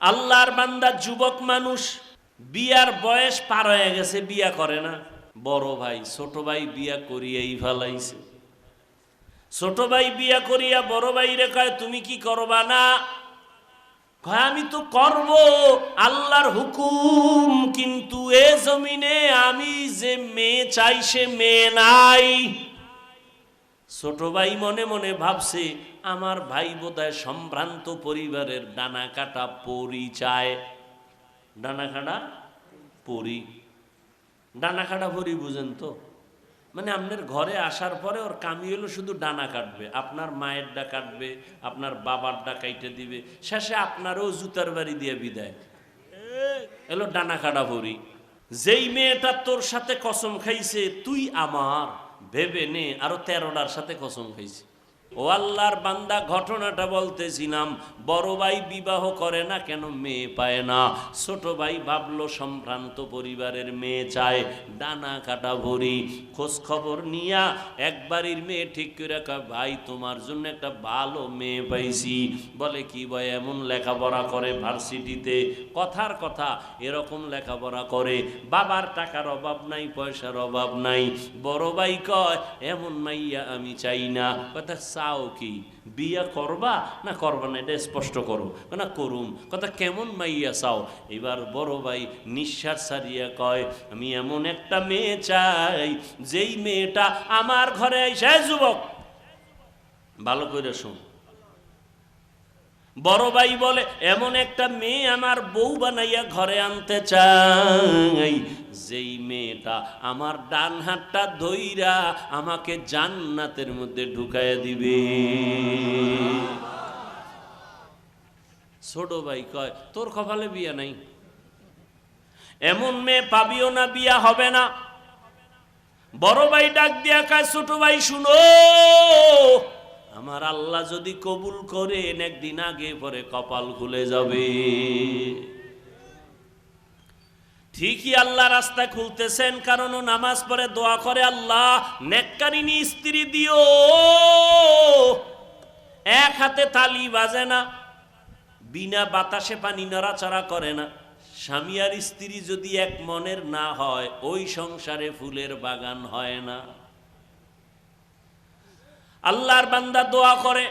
আল্লাহর বান্দা যুবক মানুষ, বিয়ার বয়স পার হয়ে গেছে, বিয়া করে না। বড় ভাই, ছোট ভাই বিয়া করিয়াই ফেলাইছে। ছোট ভাই বিয়া করিয়া বড় ভাই রে কয়, তুমি কি করবা না? আমি তো করব, আল্লাহর হুকুম, কিন্তু এ জমিনে আমি যে মেয়ে চাই, সে মেয়ে নাই। ছোট ভাই মনে মনে ভাবছে আমার ভাই বোধহয় সম্ভ্রান্ত পরিবারের ডানা কাটা পরিচয় ডানা কাটা পরি। ডানা কাটা পরি বুঝেন তো? মানে আপনার ঘরে আসার পরে ওর কামি হলো শুধু ডানা কাটবে। আপনার মায়ের ডা কাটবে, আপনার বাবার ডা কাইটে দিবে। শেষে আপনারও জুতার বাড়ি দিয়ে বিদায়। এলো ডানা কাটা পরি। যেই মেয়েটা তোর সাথে কসম খাইছে, তুই আমার ভেবে নে, আরও তেরোটার সাথে কসম খাইছে। ও আল্লাহর বান্দা ঘটনাটা বলতেছিলাম, বড় ভাই বিবাহ করে না কেন মেয়ে পায় না? ছোট ভাই ভাবলো সম্ভ্রান্ত পরিবারের মেয়ে চায় ডানা কাটা ভরি খোঁজ খবর নিয়া একবারের মেয়ে ঠিক করে কয়, ভাই, তোমার জন্য একটা ভালো মেয়ে পাইছি। বলে, কি ভাই, এমন লেখাপড়া করে ভার্সিটিতে? কথার কথা এরকম লেখাপড়া করে। বাবার টাকার অভাব নাই, পয়সার অভাব নাই। বড় ভাই কয়, এমন মাইয়া আমি চাই না। কথা চাও কি? বিয়া করবা? না করবা না, এটা স্পষ্ট করো। না করুম। কথা, কেমন মাইয়া চাও? এবার বড় ভাই নিঃশ্বাস ছাড়িয়া কয়, আমি এমন একটা মেয়ে চাই, যেই মেয়েটা আমার ঘরে আইসা যুবক। ভালো করে শুন। বড় ভাই বলে, এমন একটা মেয়ে আমার বউ বানাইয়া ঘরে আনতে চাই। যেই মেয়েটা আমার ডান হাতটা ধইরা আমাকে জান্নাতের মধ্যে ঢুকাইয়া দিবে। ছোট ভাই কয়, তোর কপালে বিয়া নাই? এমন মেয়ে পাবিও না, বিয়া হবে না? বড় ভাই ডাক দিয়া কয়, ছোট ভাই, শুনো, আমার আল্লাহ যদি কবুল করেন, একদিন আগে পরে কপাল খুলে যাবে। ঠিকই আল্লাহ রাস্তা খুলতেছেন, কারণ ও নামাজ পড়ে দোয়া করে আল্লাহ নেককারিনী স্ত্রী দিও। এক হাতে তালি বাজে না, বিনা বাতাসে পানি নড়াচড়া করে না। স্বামী আর স্ত্রী যদি এক মনের না হয়, ওই সংসারে ফুলের বাগান হয় না। আল্লাহর বান্দা দোয়া করে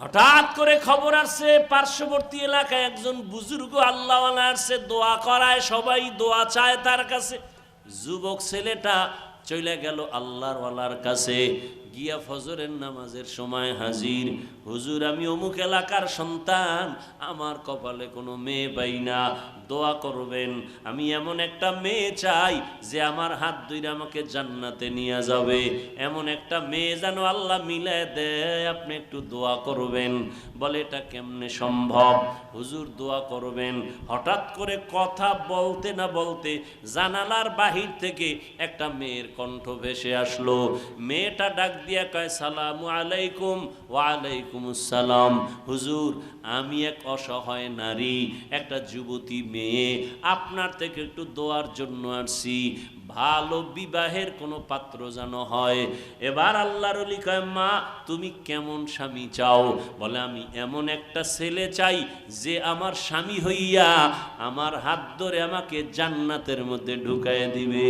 হঠাৎ করে খবর আসছে, পার্শ্ববর্তী এলাকায় একজন বুজুর্গ আল্লাহ আসছে, দোয়া করায়, সবাই দোয়া চায় তার কাছে। যুবক ছেলেটা চলে গেল আল্লাহর কাছে। গিয়া ফজরের নামাজের সময় হাজির। হুজুর, আমি অমুক এলাকার সন্তান, আমার কপালে কোনো মেয়ে পাই না, দোয়া করবেন। আমি এমন একটা মেয়ে চাই যে আমার হাত ধরে আমাকে জান্নাতে নিয়ে যাবে। এমন একটা মেয়ে যেন আল্লাহ মিলায় দেয়, আপনি একটু দোয়া করবেন। বলে, এটা কেমনে সম্ভব? হুজুর, দোয়া করবেন। হঠাৎ করে কথা বলতে না বলতে জানালার বাহির থেকে একটা মেয়ের কণ্ঠ ভেসে আসলো। মেয়েটা ডাক দিয়া কয়, সালামু আলাইকুম ওয়ালাইকুম আসসালাম হুজুর, আমি এক অসহায় নারী, একটা যুবতী মেয়ে, আপনার থেকে একটু দোয়ার জন্য আসছি। ভালো বিবাহের কোনো পাত্র যেন হয়। এবার আল্লাহর অলি মা, তুমি কেমন স্বামী চাও? বলে, আমি এমন একটা ছেলে চাই যে আমার স্বামী হইয়া আমার হাত ধরে আমাকে জান্নাতের মধ্যে ঢুকায় দিবে।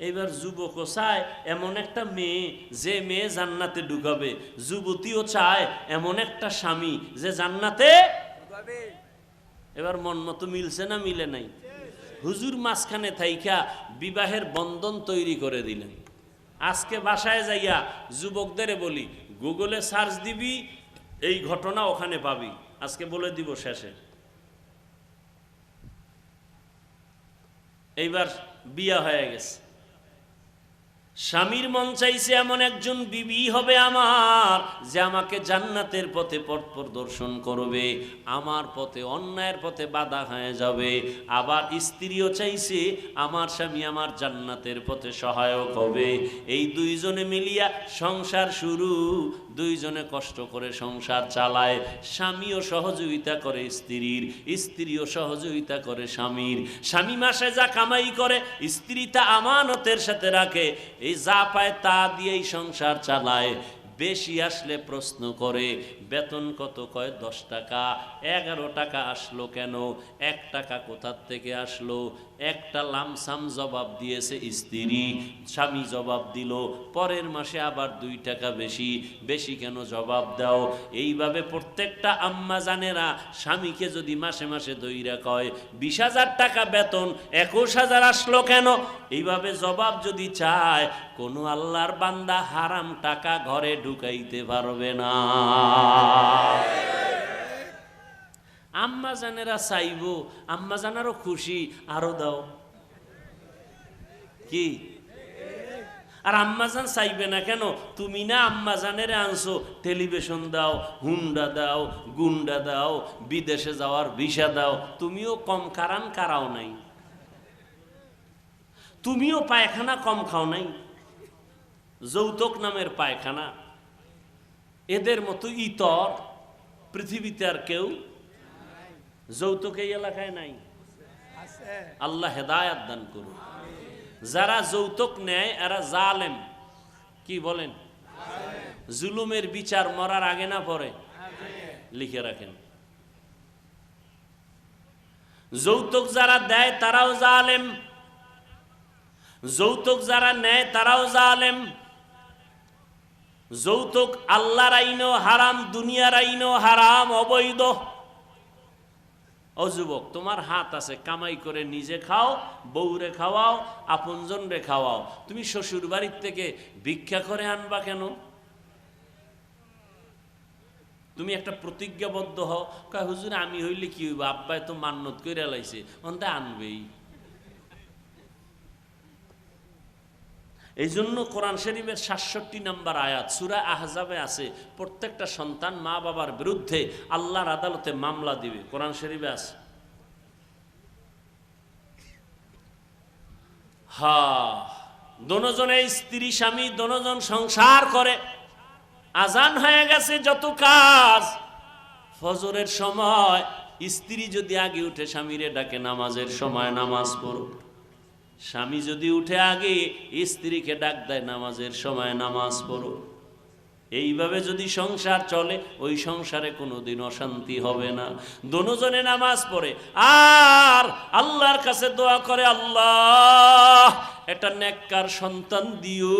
এবার যুবকও চায় এমন একটা মেয়ে যে মেয়ে জান্নাতে ঢুকাবে। যুবতীও চায় এমন একটা স্বামী যে জান্নাতে এবার মন মতো মিলছে না মিলে নাই? হুজুর মাঝখানে থাইকা বিবাহের বন্ধন তৈরি করে দিলেন। আজকে বাসায় যাইয়া যুবকদের বলি গুগলে সার্চ দিবি এই ঘটনা ওখানে পাবি। আজকে বলে দিব শেষে। এইবার বিয়া হয়ে গেছে। স্বামীর মন চাইছে এমন একজন বিবি হবে আমার যে আমাকে জান্নাতের পথে পথ প্রদর্শন করবে, আমার পথে অন্যায়ের পথে বাধা হয়ে যাবে। আবার স্ত্রীও চাইছে আমার স্বামী আমার জান্নাতের পথে সহায়ক হবে। এই দুইজনে মিলিয়া সংসার শুরু। দুইজনে কষ্ট করে সংসার চালায়, স্বামীও সহযোগিতা করে স্ত্রীর, স্ত্রীও সহযোগিতা করে স্বামীর। স্বামী মাসে যা কামাই করে, স্ত্রী তা আমানতের সাথে রাখে। এই যা পায় তা দিয়েই সংসার চালায়। বেশি আসলে প্রশ্ন করে, বেতন কত কয়? দশ টাকা। এগারো টাকা আসলো কেন? এক টাকা কোথার থেকে আসলো? একটা লামসাম জবাব দিয়েছে স্ত্রী। স্বামী জবাব দিল, পরের মাসে আবার দুই টাকা বেশি বেশি কেন জবাব দাও? এইভাবে প্রত্যেকটা আম্মা জানেরা স্বামীকে যদি মাসে মাসে দইরা কয়, বিশ হাজার টাকা বেতন, একুশ হাজার আসলো কেন? এইভাবে জবাব যদি চায়, কোনো আল্লাহর বান্দা হারাম টাকা ঘরে ঢুকাইতে পারবে না। আম্মা জানেরা চাইব, আম্মা জানারও খুশি, আরও দাও। কি? আর আম্মাজান চাইবে না কেন? তুমি না আম্মাজানের আনছো, টেলিভিশন দাও, হুন্ডা দাও, গুন্ডা দাও, বিদেশে যাওয়ার ভিসা দাও। তুমিও কম কারান কারাও নাই। তুমিও পায়খানা কম খাও নাই। যৌতুক নামের পায়খানা। এদের মতো ইতর, পৃথিবীতে আর কেউ যৌতুক এই এলাকায় নাই। আল্লাহ হেদায়াত দান করুন। যারা যৌতুক নেয় এরা জালেম। কি বলেন? জুলুমের বিচার মরার আগে না পরে? লিখে রাখেন। যৌতুক যারা দেয় তারাও জালেম। যৌতুক যারা নেয় তারাও জালেম। যৌতুক আল্লাহর আইনও হারাম দুনিয়ার আইনও হারাম অবৈধ। ও যুবক, তোমার হাত আছে, কামাই করে নিজে খাও, বউরে খাওয়াও আপনজন রে খাওয়াও। তুমি শ্বশুর বাড়ির থেকে ভিক্ষা করে আনবা কেন? তুমি একটা প্রতিজ্ঞাবদ্ধ হও, কয়, হুজুর, আমি হইলে কি হইব? আব্বাই তো মান্যত করে লাইছে। অন্তে আনবেই। এই জন্য কোরআন শরীফের সাতষট্টি নাম্বার আয়াত সুরা আহজাবে আছে, প্রত্যেকটা সন্তান মা বাবার বিরুদ্ধে আল্লাহর আদালতে মামলা দিবে। কোরআন শরীফে আছে? হা, দনোজনে স্ত্রী স্বামী দনোজন সংসার করে, আজান হয়ে গেছে যত কাজ। ফজরের সময় স্ত্রী যদি আগে উঠে স্বামীরে ডাকে, নামাজের সময় নামাজ পড়ো। স্বামী যদি উঠে আগে স্ত্রীকে ডাক দেয়, নামাজের সময় নামাজ পড়ো। এইভাবে যদি সংসার চলে, ওই সংসারে কোনোদিন অশান্তি হবে না। দনোজনে নামাজ পড়ে, আর আল্লাহর কাছে দোয়া করে, আল্লাহ এটা নেককার সন্তান দিও।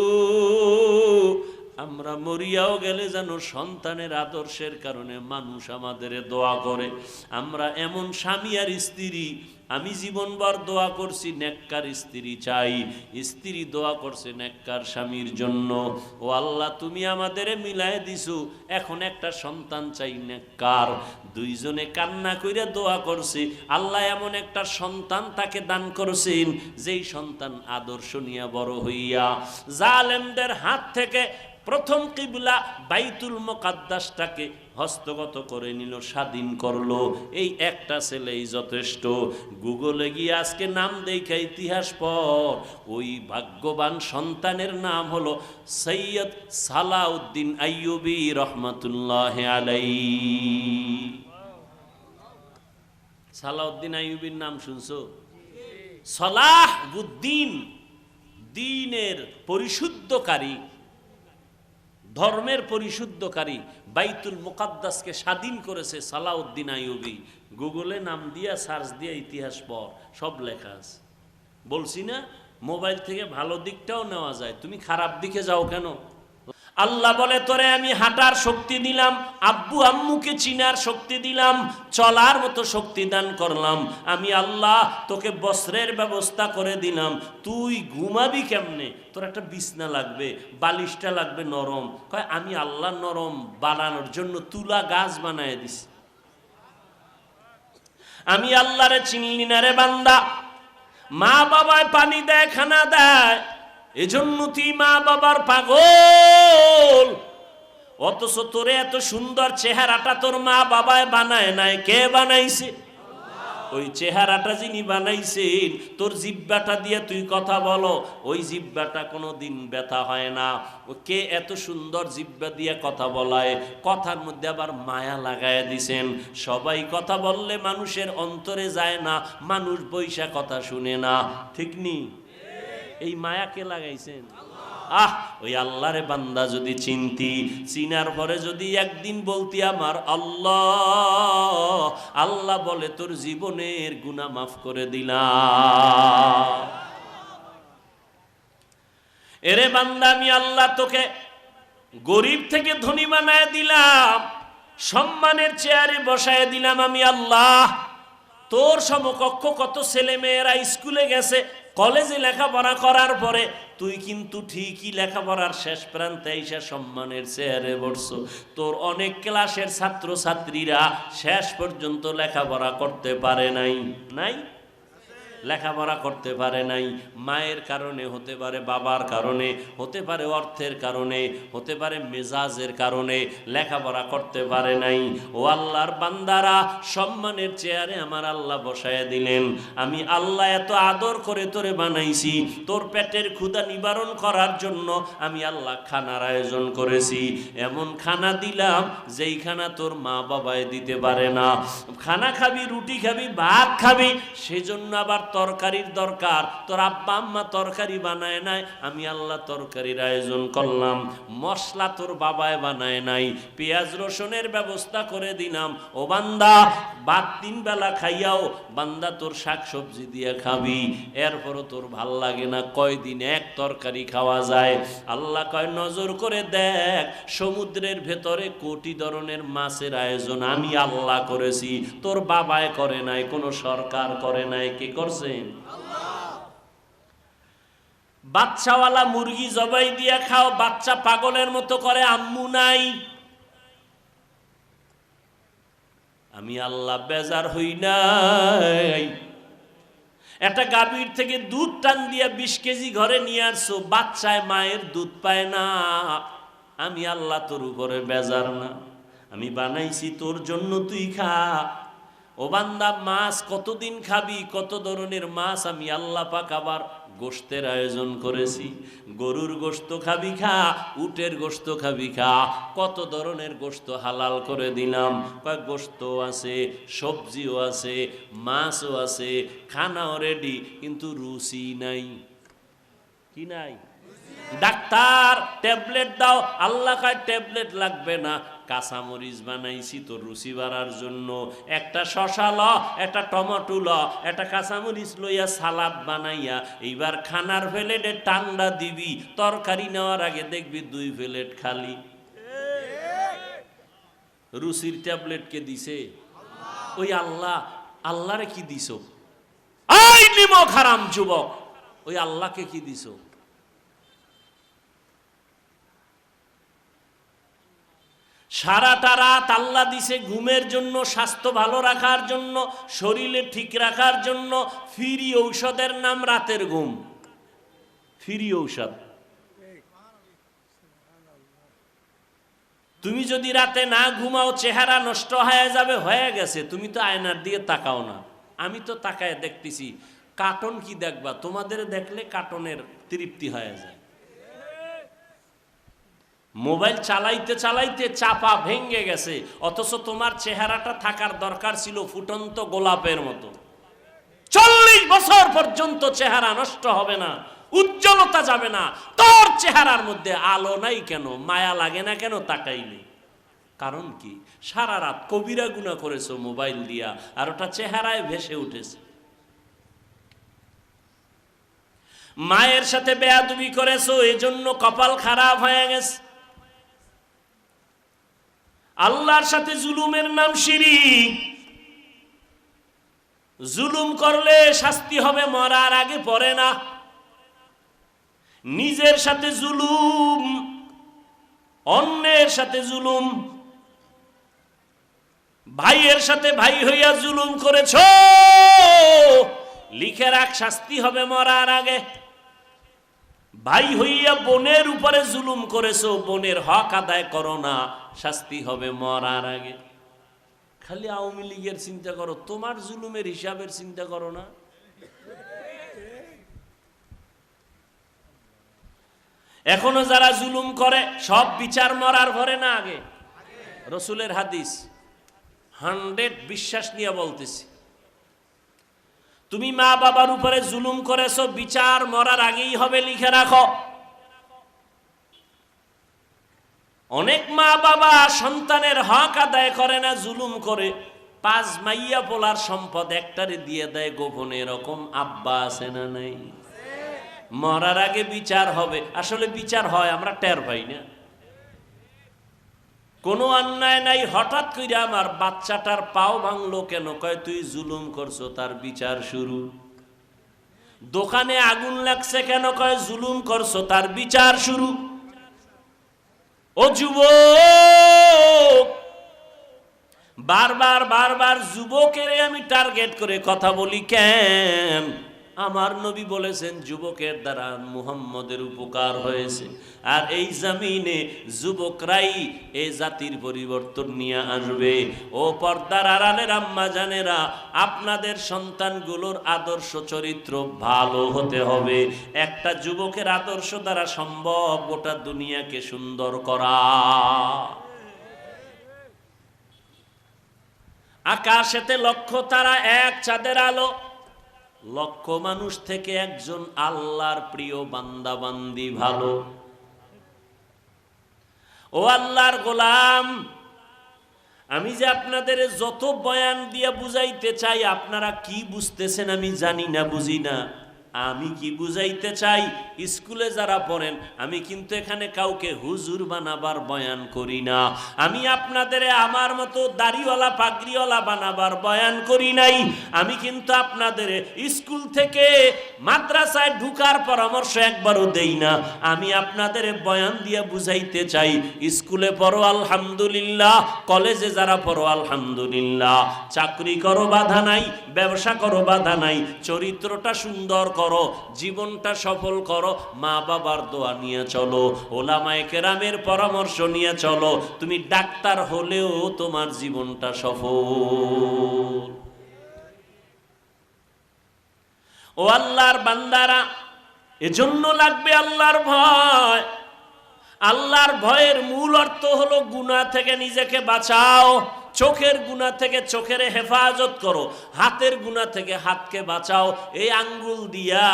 আমরা মরিয়াও গেলে যেন সন্তানের আদর্শের কারণে মানুষ আমাদের দোয়া করে। আমরা এমন স্বামী আর স্ত্রী আমি জীবনভর দোয়া করছি, নেককার স্ত্রী চাই। স্ত্রী দোয়া করছে নেককার স্বামীর জন্য। ও আল্লাহ, তুমি আমাদের মিলায় দিছু। এখন একটা সন্তান চাই নেককার। দুইজনে কান্না কইরা দোয়া করছে। আল্লাহ এমন একটা সন্তান তাকে দান করছেন, যেই সন্তান আদর্শ নিয়ে বড় হইয়া। জালেমদের হাত থেকে প্রথম কিবলা বাইতুল মোকাদ্দাসটাকে হস্তগত করে নিল, স্বাধীন করল। এই একটা ছেলেই যথেষ্ট। গুগলে গিয়ে আজকে নাম দেখা ইতিহাস পর ওই ভাগ্যবান সন্তানের নাম হলো সৈয়দ সালাউদ্দিন আইয়ুবি রহমতুল্লাহ আলাই সালাউদ্দিন আইয়ুবির নাম শুনছো? সলাহ বুদ্দিন, দিনের পরিশুদ্ধকারী। ধর্মের পরিশুদ্ধকারী বাইতুল মুকাদ্দাসকে স্বাধীন করেছে সালাউদ্দিন আইয়ুবি। গুগলে নাম দিয়া, সার্চ দিয়া ইতিহাস পর সব লেখা আছে। বলছি না, মোবাইল থেকে ভালো দিকটাও নেওয়া যায়, তুমি খারাপ দিকে যাও কেন? আল্লাহ বলে, তোরে আমি হাঁটার শক্তি দিলাম, আব্বু আম্মুকে চিনার শক্তি দিলাম, চলার মতো শক্তি দান করলাম। আমি আল্লাহ তোকে বস্ত্রের ব্যবস্থা করে দিলাম। তুই ঘুমাবি কেমনে? তোর একটা বিছনা লাগবে, বালিশটা লাগবে নরম। কয়, আমি আল্লাহ নরম বানানোর জন্য তুলা গাছ বানায় দিস আমি আল্লাহরে চিনলি না রে বান্দা। মা বাবায় পানি দেয়, খানা দেয়। এজন্য তুই মা বাবার পাগল। অথচ তোরে এত সুন্দর চেহারাটা তোর মা বাবায় বানায় নাই। কে বানাইছে? ওই চেহারাটা যিনি বানাইছেন, তোর জিব্বাটা দিয়ে তুই কথা বলো। ওই জিব্বাটা কোনো দিন ব্যথা হয় না। ও কে এত সুন্দর জিব্বা দিয়ে কথা বলায়। কথার মধ্যে আবার মায়া লাগায় দিছেন। সবাই কথা বললে মানুষের অন্তরে যায় না, মানুষ বৈশা কথা শুনে না। ঠিক নি? এই মায়া কে লাগাইছেন? আহ, ওই আল্লাহরে বান্দা যদি চিনতি, চিনার পরে যদি একদিন বলতি আমার, আল্লাহ আল্লাহ বলে তোর জীবনের গুনাহ মাফ করে দিলাম। এরে বান্দা, আমি আল্লাহ তোকে গরিব থেকে ধনী বানায় দিলাম, সম্মানের চেয়ারে বসায় দিলাম আমি আল্লাহ। তোর সমকক্ষ কত ছেলে মেয়েরা স্কুলে গেছে কলেজে লেখাপড়া করার পরে তুই কিন্তু ঠিকই লেখাপড়ার শেষ প্রান্তে এসে সম্মানের চেয়ারে বসছো। তোর অনেক ক্লাসের ছাত্র ছাত্রীরা শেষ পর্যন্ত লেখাপড়া করতে পারে নাই। নাই? লেখাপড়া করতে পারে নাই, মায়ের কারণে হতে পারে, বাবার কারণে হতে পারে, অর্থের কারণে হতে পারে, মেজাজের কারণে লেখাপড়া করতে পারে নাই। ও আল্লাহর বান্দারা, সম্মানের চেয়ারে আমার আল্লাহ বসায় দিলেন। আমি আল্লাহ এত আদর করে তোরে বানাইছি, তোর পেটের ক্ষুদা নিবারণ করার জন্য আমি আল্লাহ খানার আয়োজন করেছি। এমন খানা দিলাম যেই খানা তোর মা বাবায় দিতে পারে না। খানা খাবি, রুটি খাবি, ভাত খাবি, সেজন্য আবার তরকারির দরকার। তোর আব্বা আম্মা তরকারি বানায় নাই, আমি আল্লাহ তরকারির আয়োজন করলাম। মশলা তোর বাবায় বানায় নাই। পেঁয়াজ রসুনের ব্যবস্থা করে দিলাম। ও বান্দা, বাদ তিন বেলা খাইয়াও বান্দা তোর শাক সবজি দিয়ে খাবি। এরপরও তোর ভালো লাগে না, কয়দিন এক তরকারি খাওয়া যায়। আল্লাহ কয়, নজর করে দেখ, সমুদ্রের ভেতরে কোটি ধরনের মাছের আয়োজন আমি আল্লাহ করেছি। তোর বাবায় করে নাই, কোনো সরকার করে নাই, কে করছেন বাচ্চাওয়ালা মুরগি জবাই দিয়া খাও, বাচ্চা পাগলের মতো করে আম্মু নাই। আমি আল্লাহ বেজার হই নাই। একটা গাভীর থেকে দুধ টান দিয়া বিশ কেজি ঘরে নিয়ে আসছো, বাচ্চায় মায়ের দুধ পায় না। আমি আল্লাহ তোর উপরে বেজার না। আমি বানাইছি, তোর জন্য তুই খা। ও বান্দা, মাছ কতদিন খাবি? কত ধরনের মাছ? আমি আল্লাহ পাক আবার গোস্তের আয়োজন করেছি। গরুর গোস্ত খাবি খা, উটের গোস্ত খাবি খা। কত ধরনের গোস্ত হালাল করে দিলাম। কয়েক গোস্ত আছে, সবজিও আছে, মাছও আছে, খানাও রেডি কিন্তু রুচি নাই। কি নাই? ডাক্তার, ট্যাবলেট দাও, আল্লাহ কার ট্যাবলেট লাগবে না। কাঁচামরিচ বানাইছি তো রুচি বাড়ার জন্য। একটা শশা ল, একটা টমেটো ল, একটা কাঁচামরিচ লইয়া সালাদ বানাইয়া এইবার খানার প্লেটে টান্ডা দিবি, তরকারি নেওয়ার আগে দেখবি দুই প্লেট খালি। রুচির ট্যাবলেট কে দিছে? ওই আল্লাহ, আল্লাহরে কি দিছ? আই নিমক হারাম যুবক, ওই আল্লাহকে কি দিছো? সারাটা রাত আল্লাহ দিছে ঘুমের জন্য, স্বাস্থ্য ভালো রাখার জন্য, শরীরে ঠিক রাখার জন্য, ফিরি ঔষধের নাম রাতের ঘুম। ফিরি ঔষধ। তুমি যদি রাতে না ঘুমাও, চেহারা নষ্ট হয়ে যাবে, হয়ে গেছে। তুমি তো আয়নার দিয়ে তাকাও না। আমি তো তাকায় দেখতেছি, কার্টন কি দেখবা? তোমাদের দেখলে কার্টনের তৃপ্তি হয়ে যায়। মোবাইল চালাইতে চালাইতে চাপা ভেঙ্গে গেছে, অথচ তোমার চেহারাটা থাকার দরকার ছিল ফুটন্ত গোলাপের মতো। চল্লিশ বছর পর্যন্ত চেহারা নষ্ট হবে না, উজ্জ্বলতা যাবে না, তোর চেহারার মধ্যে আলো নাই কেন, মায়া লাগে না কেন তাকাইলে? কারণ কি? সারা রাত কবিরা গুণা করেছ মোবাইল দিয়া, আর ওটা চেহারায় ভেসে উঠেছে। মায়ের সাথে বেয়াদুবি করেছ, এজন্য কপাল খারাপ হয়ে গেছে। আল্লাহর সাথে জুলুমের নাম শিরিক। জুলুম করলে শাস্তি হবে, মরার আগে পড়ে না। নিজের সাথে জুলুম, অন্যের সাথে জুলুম। ভাইয়ের সাথে ভাই হইয়া জুলুম করেছ, লিখে রাখ, শাস্তি হবে মরার আগে। ভাই হইয়া বোনের উপরে জুলুম করেছ, বোনের হক আদায় করো না, শাস্তি হবে মরার আগে। খালি আওয়ামী লীগের চিন্তা করো, তোমার জুলুমের হিসাবের চিন্তা করো না। এখনও যারা জুলুম করে, সব বিচার মরার ঘরে না আগে। রসুলের হাদিস, হান্ড্রেড বিশ্বাস নিয়ে বলতেছি। তুমি মা বাবার উপরে জুলুম করেছ, বিচার মরার আগেই হবে, লিখে রাখো। অনেক মা বাবা সন্তানের হক আদায় করে না, জুলুম করে। পাঁচ মাইয়া পোলার সম্পদ একটারে দিয়ে দেয় গোপনে, এরকম আব্বা আছে না নাই? মরার আগে বিচার হবে। আসলে বিচার হয়, আমরা টের পাই না। কোনো অন্যায় নাই, হঠাৎ করে আমার বাচ্চাটার পাও ভাঙলো কেন? কয়, তুই জুলুম করছ, তার বিচার শুরু। দোকানে আগুন লাগছে কেন? কয়, জুলুম করছ, তার বিচার শুরু। ও যুবক! বারবার বারবার যুবকের আমি টার্গেট করে কথা বলি, কেন? আমার নবী বলেছেন, যুবকের দ্বারা মুহাম্মদের উপকার হয়েছে। আর এই জামিনে যুবকরাই এ জাতির পরিবর্তন নিয়ে আসবে। ও পর্দার আড়ালের আম্মা জানেরা, আপনাদের সন্তানগুলোর আদর্শ চরিত্র ভালো হতে হবে। একটা যুবকের আদর্শ দ্বারা সম্ভব গোটা দুনিয়াকে সুন্দর করা। আকাশেতে লক্ষ্য তারা এক চাঁদের আলো লক্ষ মানুষ থেকে একজন আল্লাহর প্রিয় বান্দাবান্দি ভালো। ও আল্লাহর গোলাম, আমি যে আপনাদের যত বয়ান দিয়ে বুঝাইতে চাই, আপনারা কি বুঝতেছেন আমি জানি না, বুঝি না। আমি কি বুঝাইতে চাই? স্কুলে যারা পড়েন, আমি কিন্তু এখানে কাউকে হুজুর বানাবার বয়ান করি না। আমি আপনাদের আমার মতো দাড়িওয়ালা, পাগড়িওয়ালা বানাবার বয়ান করি নাই। আমি কিন্তু আপনাদের স্কুল থেকে মাদ্রাসায় ঢুকার পরামর্শ একবারও দেই না। আমি আপনাদের বয়ান দিয়ে বুঝাইতে চাই, স্কুলে পড়ো, আলহামদুলিল্লাহ। কলেজে যারা পড়ো, আলহামদুলিল্লাহ। চাকরি করো, বাধা নাই, ব্যবসা করো, বাধা নাই। চরিত্রটা সুন্দর করো। জীবনটা সফল করো, মা বাবার দোয়া নিয়ে চলো, ওলামায়ে কেরামের পরামর্শ নিয়ে চলো, তুমি ডাক্তার হলেও তোমার জীবনটা সফল। ও আল্লাহর বান্দারা, এজন্য লাগবে আল্লাহর ভয়। আল্লাহর ভয়ের মূল অর্থ হলো গুনাহ থেকে নিজেকে বাঁচাও। চোখের গুণা থেকে চোখের হেফাজত করো হাতের গুণা থেকে হাতকে বাঁচাও এই আঙ্গুল দিয়া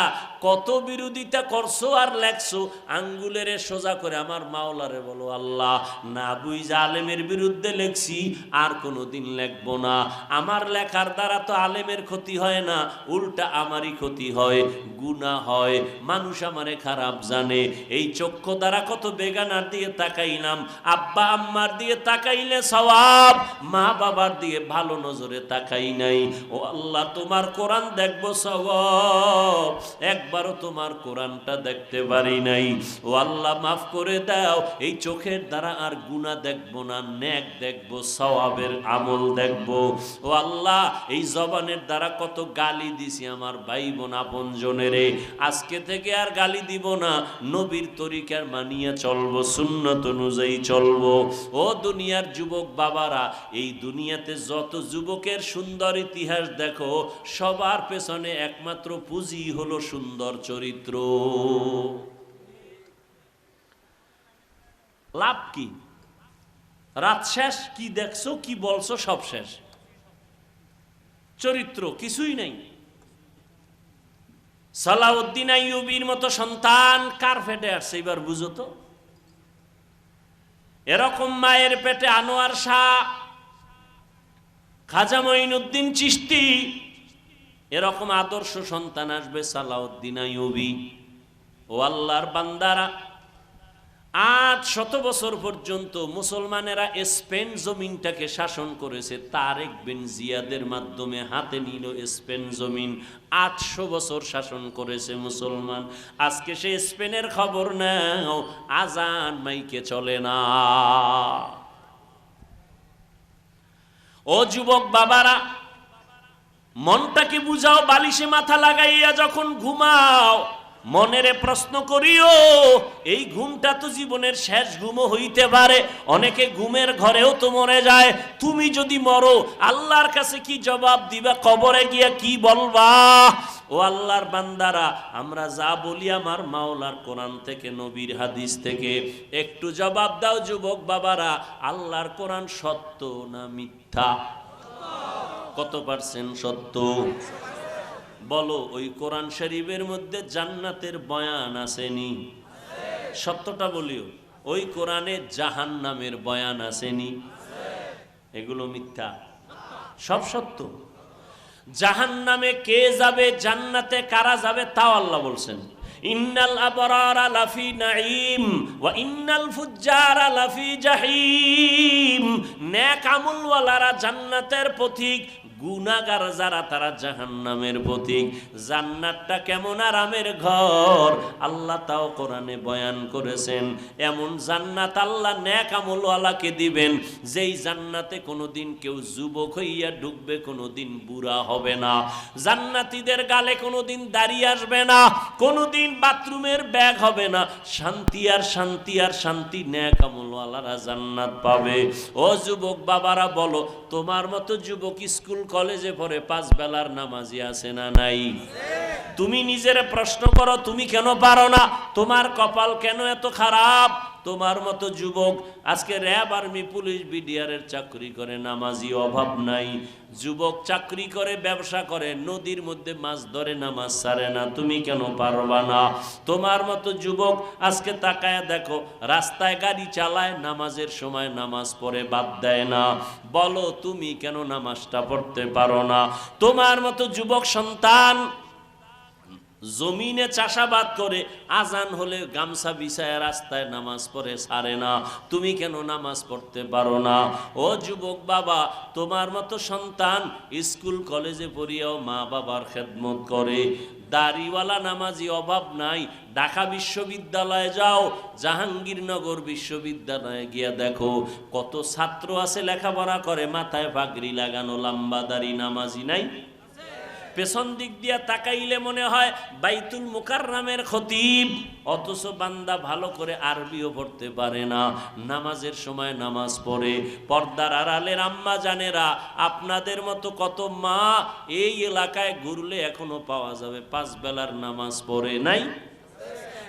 কত বিরোধিতা করছ আর লেখছো? আঙ্গুলের সোজা করে আমার মাওলারে বলো, আল্লাহ, না বুঝ আলেমের বিরুদ্ধে লেখছি, আর কোনো দিন লেখবো না। আমার লেখার দ্বারা তো আলেমের ক্ষতি হয় না, উল্টা আমারই ক্ষতি হয় গুণা হয়, মানুষ আমারে খারাপ জানে। এই চক্ষু দ্বারা কত বেগানার দিয়ে তাকাইলাম, আব্বা আম্মার দিয়ে তাকাইলে সওয়াব, মা বাবার দিয়ে ভালো নজরে তাকাই নাই। ও আল্লাহ, তোমার কোরআন দেখব সওয়াব একবারও তোমার কোরআনটা দেখতে পারি নাই। ও আল্লাহ, মাফ করে দাও, এই চোখের দ্বারা আর গুণা দেখব না নেক দেখব, সওয়াবের আমল দেখব। ও আল্লাহ, এই জবানের দ্বারা কত গালি দিছি আমার ভাই বোন আপন জনেরে আজকে থেকে আর গালি দিব না, নবীর তরিকার মানিয়া চলবো, সুন্নত অনুযায়ী চলবো। ও দুনিয়ার যুবক বাবারা, এই দুনিয়াতে যত যুবকের সুন্দর ইতিহাস দেখো, সবার পেছনে একমাত্র পুঁজি হলো সুন্দর। চরিত্র। লাভ কি? রাত শেষ, কি দেখছ, কি বলছো, সব শেষ। চরিত্র কিছুই নাই। সালাউদ্দিন আইয়ুবির মতো সন্তান কার পেটে আসছে, এবার বুঝো তো। এরকম মায়ের পেটে আনোয়ার শাহ, খাজা মঈনুদ্দিন চিস্তি এরকম আদর্শ সন্তান আসবে সালাউদ্দিন আইয়ুবি। ও আল্লাহর বান্দারা আজ শত বছর পর্যন্ত মুসলমানেরা স্পেন জমিনটাকে শাসন করেছে। তারেক বিন জিয়াদের মাধ্যমে হাতে নিল স্পেন জমিন। আটশো বছর শাসন করেছে মুসলমান। আজকে সে স্পেনের খবর নাও, আজান মাইকে চলে না। ও যুবক বাবারা মনটাকে বুঝাও, বালিশে মাথা লাগাইয়া যখন ঘুমাও, মনেরে প্রশ্ন করিও, এই ঘুমটা তো জীবনের শেষ ঘুমও হইতে পারে। অনেকে ঘুমের ঘরেও তো মরে যায়। তুমি যদি মরো, আল্লাহর কাছে কি জবাব দিবা? কবরে গিয়া কি বলবা? ও আল্লাহর বান্দারা, আমরা যা বলি আমার মাওলার কোরআন থেকে, নবীর হাদিস থেকে। একটু জবাব দাও যুবক বাবারা, আল্লাহর কোরআন সত্য না মিথ্যা? কত পার্সেন্ট সত্য? বলো, ওই কোরআন শরীফের মধ্যে জান্নাতের বয়ান আসেনি? সত্যটা বলিও, ওই কোরআনে জাহান নামের বয়ান আসেনি? এগুলো মিথ্যা। সব সত্য। জাহান নামে কে যাবে, জান্নাতে কারা যাবে, তাও আল্লাহ বলছেন। ইন্নাল লাফি ওয়া ইন্নাল ফুজ্জারা লাফি জাহিম। জান্নাতের পথিক গুনাগার যারা, তারা জাহান্নামের প্রতীক। জান্নাতটা কেমন আরামের ঘর। আল্লাহ তাও কোরআনে বয়ান করেছেন, এমন জান্নাত আল্লাহ ন্যাক আমলওয়ালাকে দিবেন, যেই জান্নাতে কোনোদিন কেউ যুবক হইয়া ঢুকবে, কোনোদিন বুড়া হবে না। জান্নাতীদের গালে কোনোদিন দাঁড়িয়ে আসবে না, কোনোদিন বাথরুমের ব্যাগ হবে না। শান্তি আর শান্তি আর শান্তি ন্যাক আমলওয়ালারা জান্নাত পাবে। ও যুবক বাবারা, বলো, তোমার মতো যুবক স্কুল কলেজে পড়ে পাঁচ বেলার নামাজি আছে না নাই? তুমি নিজের প্রশ্ন করো, তুমি কেন পারো না? তোমার কপাল কেন এত খারাপ? তোমার মতো যুবক, আজকে র্যাব আর্মি পুলিশ বিডিআরের চাকরি করে, নামাজি অভাব নাই। যুবক চাকরি করে, ব্যবসা করে, নদীর মধ্যে মাছ ধরে, নামাজ সারে না, তুমি কেন পারবা না? তোমার মতো যুবক, আজকে তাকায় দেখো, রাস্তায় গাড়ি চালায়, নামাজের সময় নামাজ পড়ে বাদ দেয় না। বলো, তুমি কেন নামাজটা পড়তে পারো না? তোমার মতো যুবক সন্তান জমিনে চাষাবাদ করে আজান হলে গামছা বিছায় রাস্তায় নামাজ পড়ে সারে না। তুমি কেন নামাজ পড়তে পারো না? ও যুবক বাবা, তোমার মতো সন্তান স্কুল, কলেজে পড়িয়াও মা বাবার খেদমত করে। দাড়িওয়ালা নামাজি অভাব নাই। ঢাকা বিশ্ববিদ্যালয়ে যাও, জাহাঙ্গীরনগর বিশ্ববিদ্যালয়ে গিয়া দেখো। কত ছাত্র আছে লেখাপড়া করে, মাথায় পাগড়ি লাগানো, লম্বা দাড়ি নামাজি নাই? পেছন দিক দিয়া তাকাইলে মনে হয় বাইতুল মুকাররামের খতিব। অথচ বান্দা ভালো করে আরবিও পড়তে পারে না। নামাজের সময় নামাজ পড়ে। পর্দার আড়ালের আম্মা জানেরা, আপনাদের মতো কত মা এই এলাকায় ঘুরলে এখনও পাওয়া যাবে, পাঁচ বেলার নামাজ পড়ে নাই?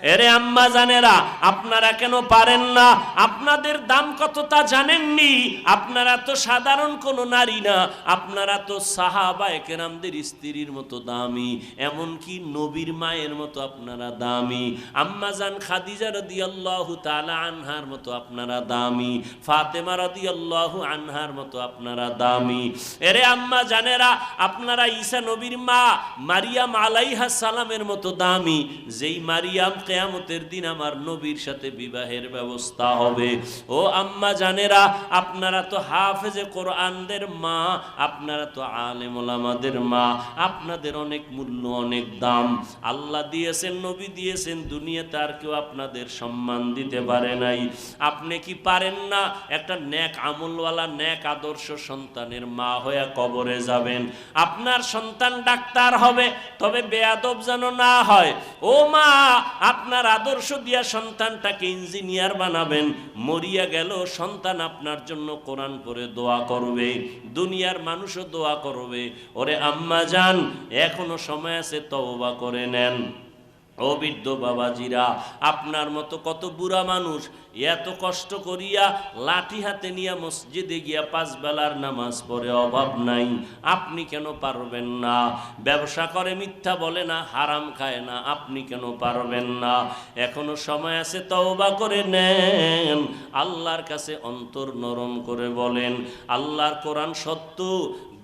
এরে আম্মা জানেরা, আপনারা কেন পারেন না? আপনাদের দাম কত তা জানেননি? আপনারা তো সাধারণ কোনো নারী না। আপনারা তো সাহাবা কেরামদের স্ত্রীর মতো দামি, এমনকি নবীর মায়ের মতো আপনারা দামি। আম্মা জান খাদিজা রাদিয়াল্লাহু তাআলা আনহার মতো আপনারা দামি। ফাতেমা রাদিয়াল্লাহু আনহার মতো আপনারা দামি। এরে আম্মা জানেরা, আপনারা ঈসা নবীর মা মারিয়াম আলাইহা সালামের মতো দামি। যেই মারিয়াম কেয়ামতের দিন আমার নবীর সাথে বিবাহের ব্যবস্থা হবে। ও আম্মা জানেরা, আপনারা তো হাফেজে কোরআনদের মা, আপনারা তো আলেম ওলামাদের মা, আপনাদের অনেক মূল্য, অনেক দাম। আল্লাহ দিয়েছেন, নবী দিয়েছেন, দুনিয়াতে আর কেউ আপনাদের সম্মান দিতে পারে নাই। আপনি কি পারেন না একটা ন্যাক আমলওয়ালা, ন্যাক আদর্শ সন্তানের মা হয়ে কবরে যাবেন? আপনার সন্তান ডাক্তার হবে, তবে বেয়াদব যেন না হয়। ও মা, আপনার আদর্শ দিয়া সন্তানটাকে ইঞ্জিনিয়ার বানাবেন। মরিয়া গেল, সন্তান আপনার জন্য কোরআন করে দোয়া করবে। দুনিয়ার মানুষও দোয়া করবে। ওরে আম্মা যান, এখনও সময় আছে তওবা করে নেন। ও বৃদ্ধ বাবাজিরা, আপনার মতো কত বুড়া মানুষ, এত কষ্ট করিয়া লাঠি হাতে নিয়া মসজিদে গিয়া পাঁচ বেলার নামাজ পড়ে, অভাব নাই। আপনি কেন পারবেন না? ব্যবসা করে মিথ্যা বলে না, হারাম খায় না, আপনি কেন পারবেন না? এখনও সময় আছে, তওবা করে নেন। আল্লাহর কাছে অন্তর নরম করে বলেন, আল্লাহর কোরআন সত্য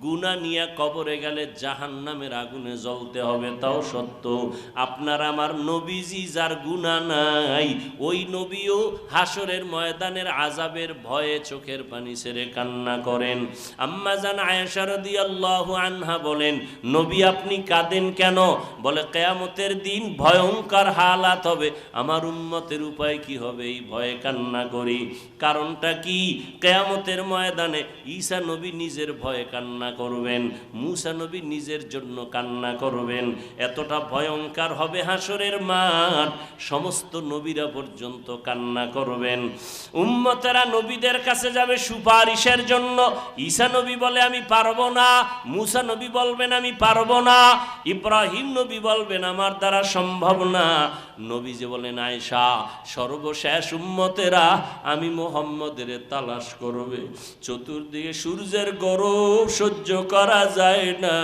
গুণা নিয়ে কবরে গেলে জাহান নামের আগুনে জ্বলতে হবে, তাও সত্য। আপনার আমার নবীজি যার গুণা নাই, ওই নবীও হাসরের ময়দানের আজাবের ভয়ে চোখের পানি ছেড়ে কান্না করেন। আম্মা জান আল্লাহ আনহা বলেন, নবী, আপনি কাঁদেন কেন? বলে, কেয়ামতের দিন ভয়ঙ্কর হালাত হবে। আমার উন্মতের উপায় কি হবে? এই ভয়ে কান্না করি। কারণটা কি? কেয়ামতের ময়দানে ঈসা নবী নিজের ভয়ে কান্না করবেন। মুসা নবী নিজের জন্য কান্না করবেন। এতটা ভয়ঙ্কর হবে হাসরের মাঠ। সমস্ত নবীরা পর্যন্ত কান্না করবেন। উম্মতেরা নবীদের কাছে যাবে সুপারিশের জন্য। ঈসা নবী বলে, আমি পারব না। মুসা নবী বলবেন, আমি পারব না। ইব্রাহিম নবী বলবেন, আমার দ্বারা সম্ভব না। নবী যে বলেন আয়সা সর্বশেষ উম্মতেরা আমি মোহাম্মদের তালাশ করবে। চতুর্দিকে সূর্যের গরব সহ্য করা যায় না,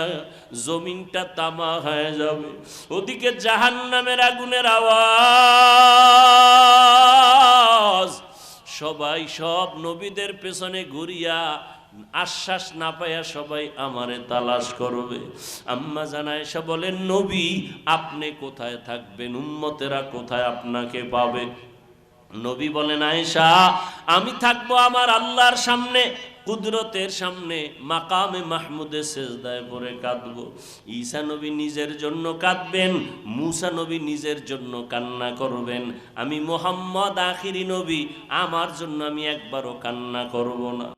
জমিনটা তামা হয়ে যাবে। ওদিকে জাহান্নামের আগুনের আওয়াজ। সবাই সব নবীদের পেছনে ঘুরিয়া আশ্বাস না পাইয়া সবাই আমারে তালাশ করবে। আম্মা জানায় সে বলেন নবী, আপনি কোথায় থাকবেন? উম্মতেরা কোথায় আপনাকে পাবে? নবী বলেন, আয়েশা, আমি থাকব আমার আল্লাহর সামনে, কুদরতের সামনে, মাকামে মাহমুদে সেজদায় পরে কাঁদবো। ঈসা নবী নিজের জন্য কাঁদবেন, মুসা নবী নিজের জন্য কান্না করবেন। আমি মোহাম্মদ আখিরি নবী, আমার জন্য আমি একবারও কান্না করব না।